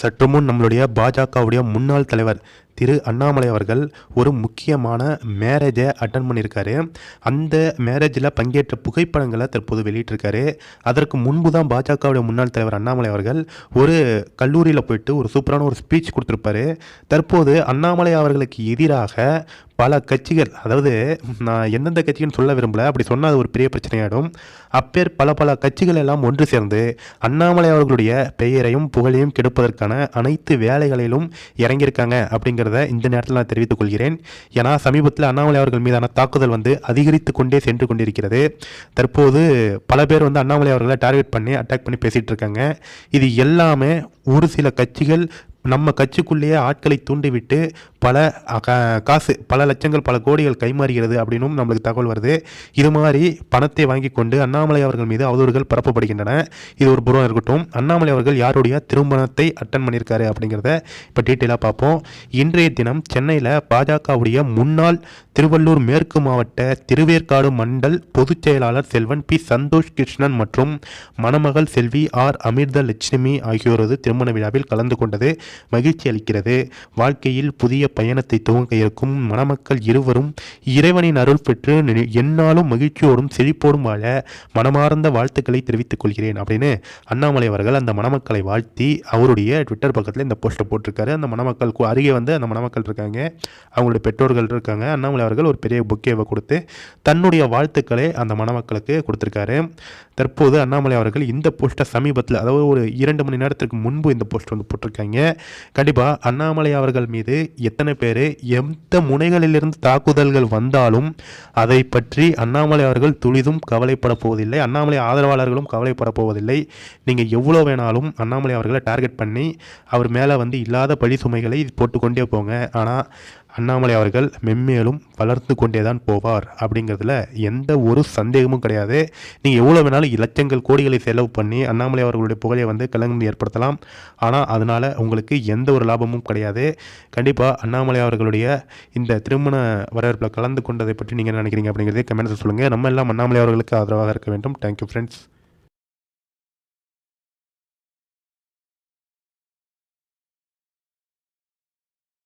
சற்று முன் நம்மளுடைய பாஜகவுடைய முன்னாள் தலைவர் திரு அண்ணாமலை அவர்கள் ஒரு முக்கியமான மேரேஜை அட்டன் பண்ணியிருக்காரு. அந்த மேரேஜில் பங்கேற்ற புகைப்படங்களை தற்போது வெளியிட்டிருக்காரு. அதற்கு முன்பு தான் பாஜகவுடைய முன்னாள் தலைவர் அண்ணாமலை அவர்கள் ஒரு கல்லூரியில் போயிட்டு ஒரு சூப்பரான ஒரு ஸ்பீச் கொடுத்துருப்பாரு. தற்போது அண்ணாமலை அவர்களுக்கு எதிராக பல கட்சிகள் அதாவது நான் எந்தெந்த கட்சின்னு சொல்ல விரும்பல அப்படி சொன்னால் அது ஒரு பெரிய பிரச்சனையாயிடும். அப்பேர் பல பல கட்சிகள் எல்லாம் ஒன்று சேர்ந்து அண்ணாமலை அவர்களுடைய பெயரையும் புகழையும் கெடுப்பதற்கான அனைத்து வேலைகளிலும் இறங்கியிருக்காங்க அப்படிங்கிற அப்படிங்கிறத இந்த நேரத்தில் நான் தெரிவித்துக் கொள்கிறேன். ஏன்னா சமீபத்தில் அண்ணாமலை அவர்கள் மீதான தாக்குதல் வந்து அதிகரித்து கொண்டே சென்று கொண்டிருக்கிறது. தற்போது பல பேர் வந்து அண்ணாமலை அவர்களை டார்கெட் பண்ணி அட்டாக் பண்ணி பேசிகிட்டு இருக்காங்க. இது எல்லாமே ஒரு சில கட்சிகள் நம்ம கட்சிக்குள்ளேயே ஆட்களை தூண்டிவிட்டு பல காசு பல லட்சங்கள் பல கோடிகள் கைமாறுகிறது அப்படின்னும் நம்மளுக்கு தகவல் வருது. இது மாதிரி பணத்தை வாங்கி கொண்டு அண்ணாமலை அவர்கள் மீது அவதூறுகள் பரப்பப்படுகின்றன. இது ஒரு புறம் இருக்கட்டும். அண்ணாமலை அவர்கள் யாருடைய திருமணத்தை அட்டன் பண்ணியிருக்காரு அப்படிங்கிறத இப்போ டீட்டெயிலாக பார்ப்போம். இன்றைய தினம் சென்னையில் பாஜகவுடைய முன்னாள் திருவள்ளூர் மேற்கு மாவட்ட திருவேற்காடு மண்டல் பொதுச் செயலாளர் செல்வன் பி. சந்தோஷ் கிருஷ்ணன் மற்றும் மணமகள் செல்வி ஆர். அமிர்த லட்சுமி ஆகியோரது திருமண விழாவில் கலந்து கொண்டது மகிழ்ச்சி அளிக்கிறது. வாழ்க்கையில் புதிய பயணத்தை துவங்க இருக்கும் மணமக்கள் இருவரும் இறைவனின் அருள் பெற்று என்னாலும் மகிழ்ச்சியோடும் செழிப்போடும் வாழ மனமார்ந்த வாழ்த்துக்களை தெரிவித்துக் கொள்கிறேன் அப்படின்னு அண்ணாமலை அவர்கள் அந்த மணமக்களை வாழ்த்தி அவருடைய ட்விட்டர் பக்கத்தில் இந்த போஸ்ட்டை போட்டிருக்காரு. அந்த மணமக்கள் அருகே வந்து அந்த மணமக்கள் இருக்காங்க. அவங்களுடைய பெற்றோர்கள் இருக்காங்க. அண்ணாமலை அவர்கள் ஒரு பெரிய புக்கேவை கொடுத்து தன்னுடைய வாழ்த்துக்களை அந்த மணமக்களுக்கு கொடுத்துருக்காரு. தற்போது அண்ணாமலை அவர்கள் இந்த போஸ்ட்டை சமீபத்தில் அதாவது ஒரு இரண்டு மணி நேரத்திற்கு முன்பு இந்த போஸ்ட் வந்து போட்டிருக்காங்க. கண்டிப்பாக அண்ணாமலை அவர்கள் மீது எத்தனை பேர் எந்த முனைகளிலிருந்து தாக்குதல்கள் வந்தாலும் அதை பற்றி அண்ணாமலை அவர்கள் துளிதும் கவலைப்பட போவதில்லை. அண்ணாமலை ஆதரவாளர்களும் கவலைப்பட போவதில்லை. நீங்கள் எவ்வளோ வேணாலும் அண்ணாமலை அவர்களை டார்கெட் பண்ணி அவர் மேலே வந்து இல்லாத பழி சுமைகளை போட்டுக்கொண்டே போங்க. ஆனால் அண்ணாமலை அவர்கள் மென்மேலும் வளர்ந்து கொண்டே தான் போவார் அப்படிங்கிறதுல எந்த ஒரு சந்தேகமும் கிடையாது. நீங்கள் எவ்வளோ வேணாலும் லட்சங்கள் கோடிகளை செலவு பண்ணி அண்ணாமலை அவர்களுடைய புகழை வந்து கலந்து ஏற்படுத்தலாம். ஆனால் அதனால் உங்களுக்கு எந்த ஒரு லாபமும் கிடையாது. கண்டிப்பாக அண்ணாமலை அவர்களுடைய இந்த திருமண வரவேற்பில் கலந்து கொண்டதை பற்றி நீங்கள் என்ன நினைக்கிறீங்க அப்படிங்கிறதே கமெண்ட்ஸ் சொல்லுங்கள் நம்ம எல்லாம் அண்ணாமலை அவர்களுக்கு ஆதரவாக இருக்க வேண்டும். Thank you friends